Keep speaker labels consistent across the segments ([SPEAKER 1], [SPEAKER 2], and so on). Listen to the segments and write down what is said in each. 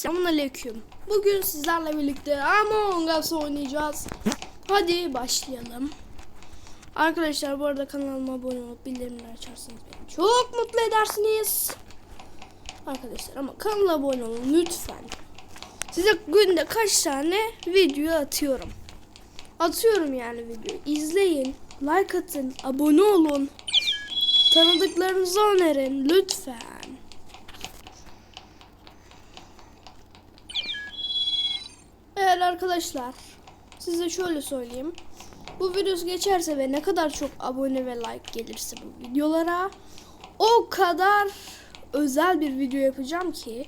[SPEAKER 1] Selamünaleyküm. Bugün sizlerle birlikte Among Us oynayacağız. Hadi başlayalım. Arkadaşlar bu arada kanalıma abone olup bildirimleri açarsanız beni çok mutlu edersiniz. Arkadaşlar ama kanala abone olun lütfen. Size günde kaç tane video atıyorum. Atıyorum yani video. İzleyin, like atın, abone olun. Tanıdıklarınıza önerin lütfen. Eğer arkadaşlar size şöyle söyleyeyim. Bu videosu geçerse ve ne kadar çok abone ve like gelirse bu videolara o kadar özel bir video yapacağım ki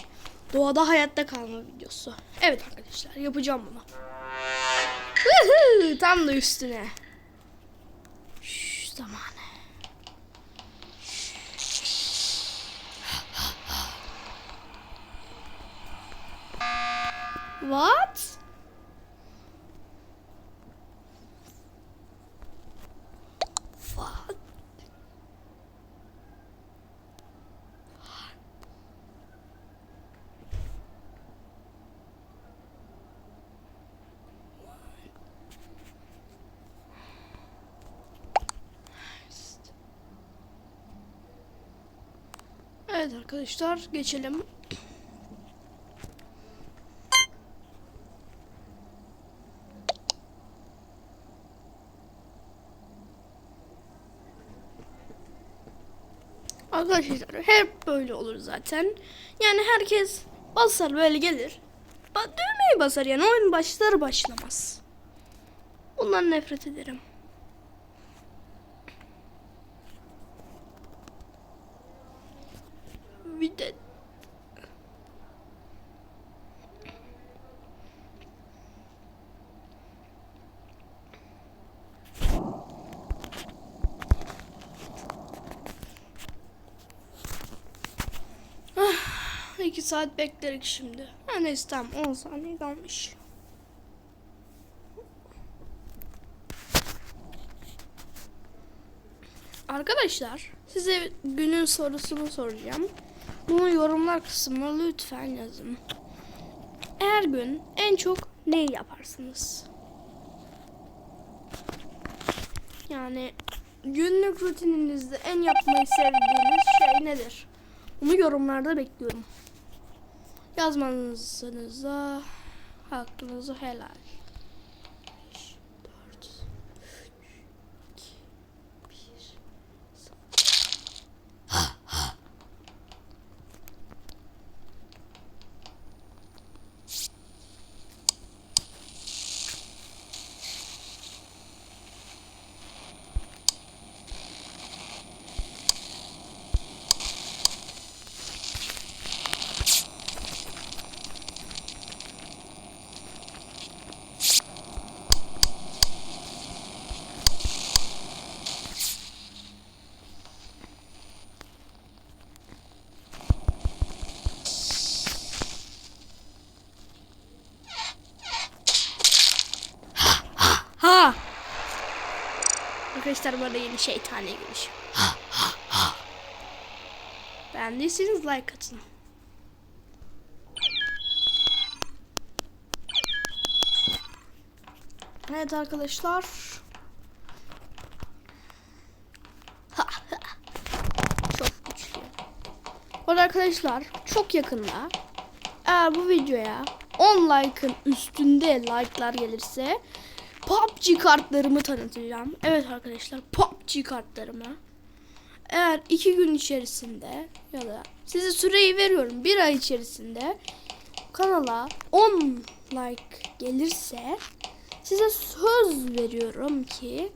[SPEAKER 1] doğada hayatta kalma videosu. Evet arkadaşlar yapacağım bunu. Tam da üstüne. Şş, zamanı. What? Evet arkadaşlar geçelim. Arkadaşlar hep böyle olur zaten. Yani herkes basar böyle gelir. Ba düğmeyi basar yani oyun başlar başlamaz. Bundan nefret ederim. saat beklerik şimdi. Ha neyse tamam 10 saniye kalmış. Arkadaşlar size günün sorusunu soracağım. Bunu yorumlar kısmına lütfen yazın. Her gün en çok ne yaparsınız? Yani günlük rutininizde en yapmayı sevdiğiniz şey nedir? Bunu yorumlarda bekliyorum. Yazmanızınıza hakkınızı helal. 5, 4, 3, 2, 1, Ha! Arkadaşlar bu arada yeni şeytani girmiş. Beğendiyseniz like atın. Evet arkadaşlar. Çok güçlü. Bu arkadaşlar çok yakında eğer bu videoya 10 like'ın üstünde like'lar gelirse PUBG kartlarımı tanıtacağım. Evet arkadaşlar PUBG kartlarımı. Eğer iki gün içerisinde ya da size süreyi veriyorum bir ay içerisinde kanala 10 like gelirse size söz veriyorum ki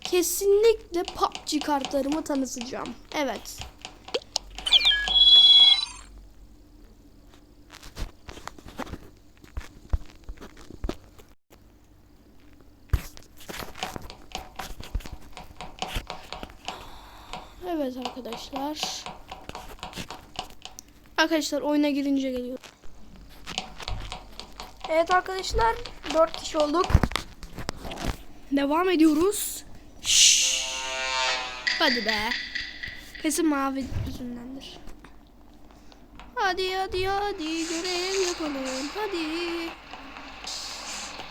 [SPEAKER 1] kesinlikle PUBG kartlarımı tanıtacağım. Evet. Evet arkadaşlar. Arkadaşlar oyuna girince geliyor. Evet arkadaşlar 4 kişi olduk. Devam ediyoruz. Şşş. Hadi be. Kesin mavi yüzündendir. Hadi hadi hadi görev yapalım. Hadi.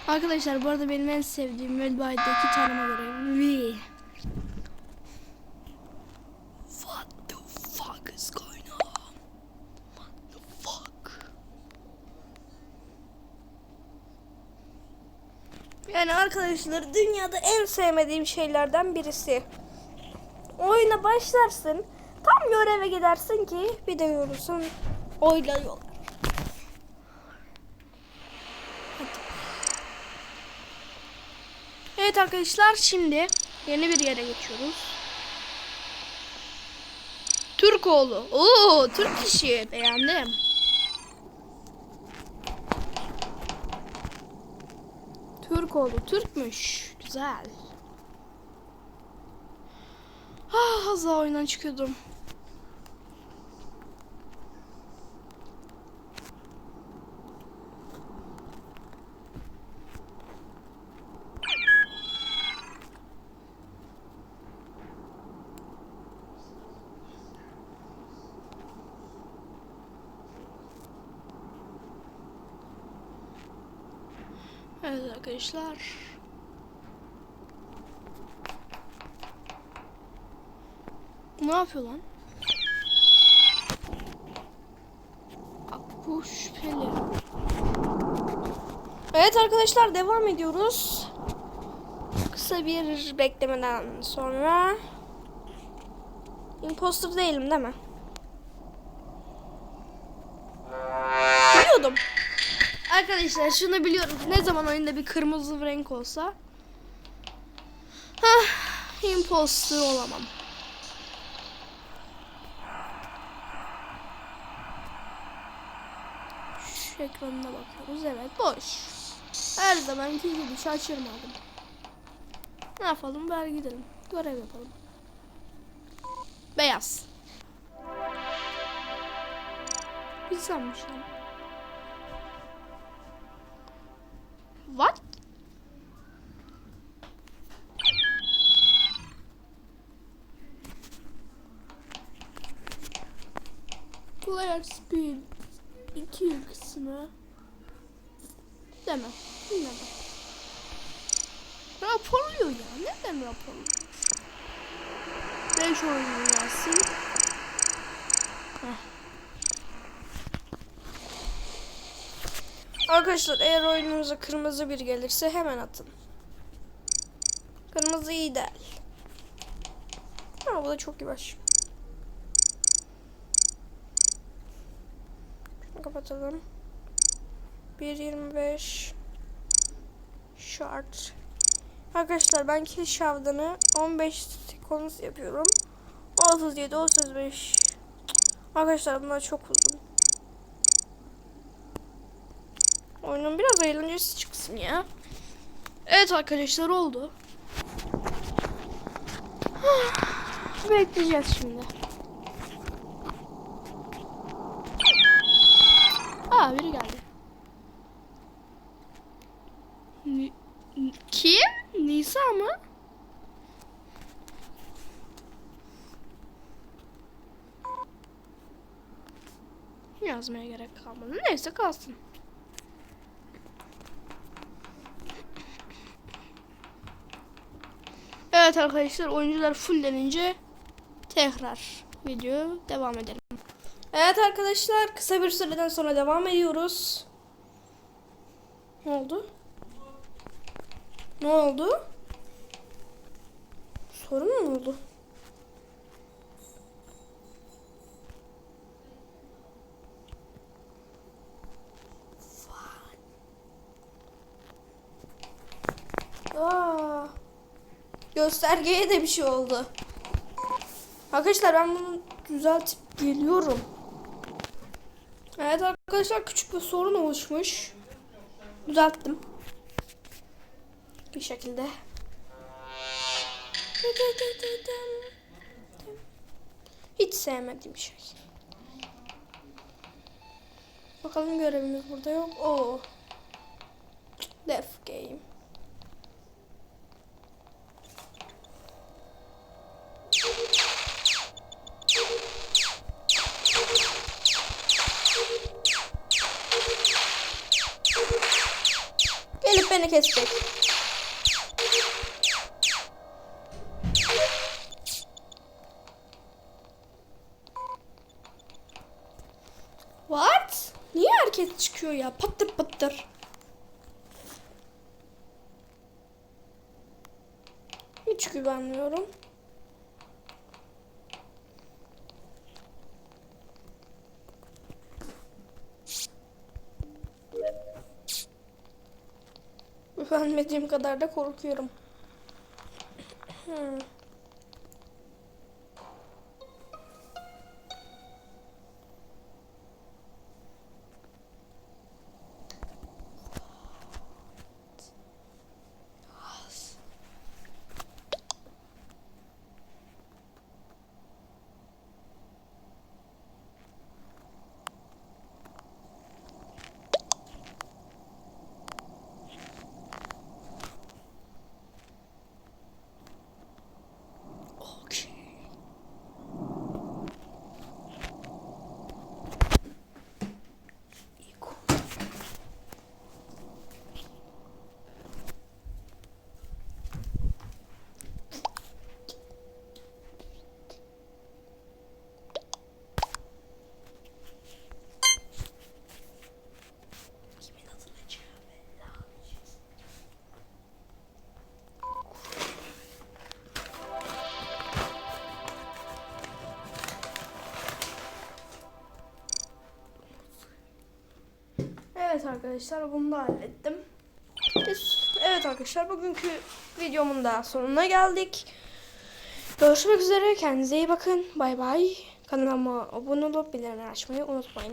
[SPEAKER 1] Arkadaşlar bu arada benim en sevdiğim Melbay'daki tanıma görevi.
[SPEAKER 2] Yani arkadaşlar dünyada en sevmediğim şeylerden birisi. Oyuna başlarsın, tam göreve gidersin ki bir de yorulsun, oyluyorlar.
[SPEAKER 1] Evet arkadaşlar şimdi yeni bir yere geçiyoruz. Türkoğlu. Oo, Türk işi. Beğendim. Türkoğlu. Türkmüş. Güzel. Ah, az daha oyundan çıkıyordum. Evet arkadaşlar. Ne yapıyor lan? Bu şüpheli.
[SPEAKER 2] Evet arkadaşlar devam ediyoruz. Kısa bir beklemeden sonra imposter değilim değil mi? Biliyordum.
[SPEAKER 1] Arkadaşlar şunu biliyorum. Ne zaman oyunda bir kırmızı renk olsa Hah, imposter olamam. Şu ekranına bakıyoruz. Evet boş. Her zamanki gibi şaşırmadım. Ne yapalım? Ver gidelim. Görev yapalım. Beyaz. Güzelmiş lan. What? Player speed 2 kısmı deme. Bilmem. Raporluyor ya. Neden raporluyor? 5 oyunu gelsin.
[SPEAKER 2] Arkadaşlar eğer oyunumuza kırmızı bir gelirse hemen atın. Kırmızı değil. Ha bu da çok yavaş. Şunu kapatalım. 1.25 Short. Arkadaşlar ben kill şavdanı 15 sekund yapıyorum. 37 35 Arkadaşlar bunlar çok uzun. Oyunun biraz eğlencesi çıksın ya.
[SPEAKER 1] Evet arkadaşlar oldu. Bekleyeceğiz şimdi. Aa biri geldi. Kim? Nisa mı? Yazmaya gerek kalmadı. Neyse kalsın. Evet arkadaşlar oyuncular fullenince tekrar video devam edelim.
[SPEAKER 2] Evet arkadaşlar kısa bir süreden sonra devam ediyoruz. Ne oldu? Ne oldu? Sorun mu oldu? Aa, göstergeye de bir şey oldu. Arkadaşlar ben bunu düzeltip geliyorum. Evet arkadaşlar küçük bir sorun oluşmuş. Düzelttim. Bir şekilde. Hiç sevmediğim şey. Bakalım görevimiz burada yok. Oo. Def game. Kesecek. What? Niye herkes çıkıyor ya? Patır patır. Hiç güvenmiyorum. Güvenmediğim kadar da korkuyorum. Hmm. Arkadaşlar bunu da hallettim. Evet arkadaşlar bugünkü videomun da sonuna geldik. Görüşmek üzere kendinize iyi bakın. Bay bay. Kanalıma abone olup bildirimleri açmayı unutmayın.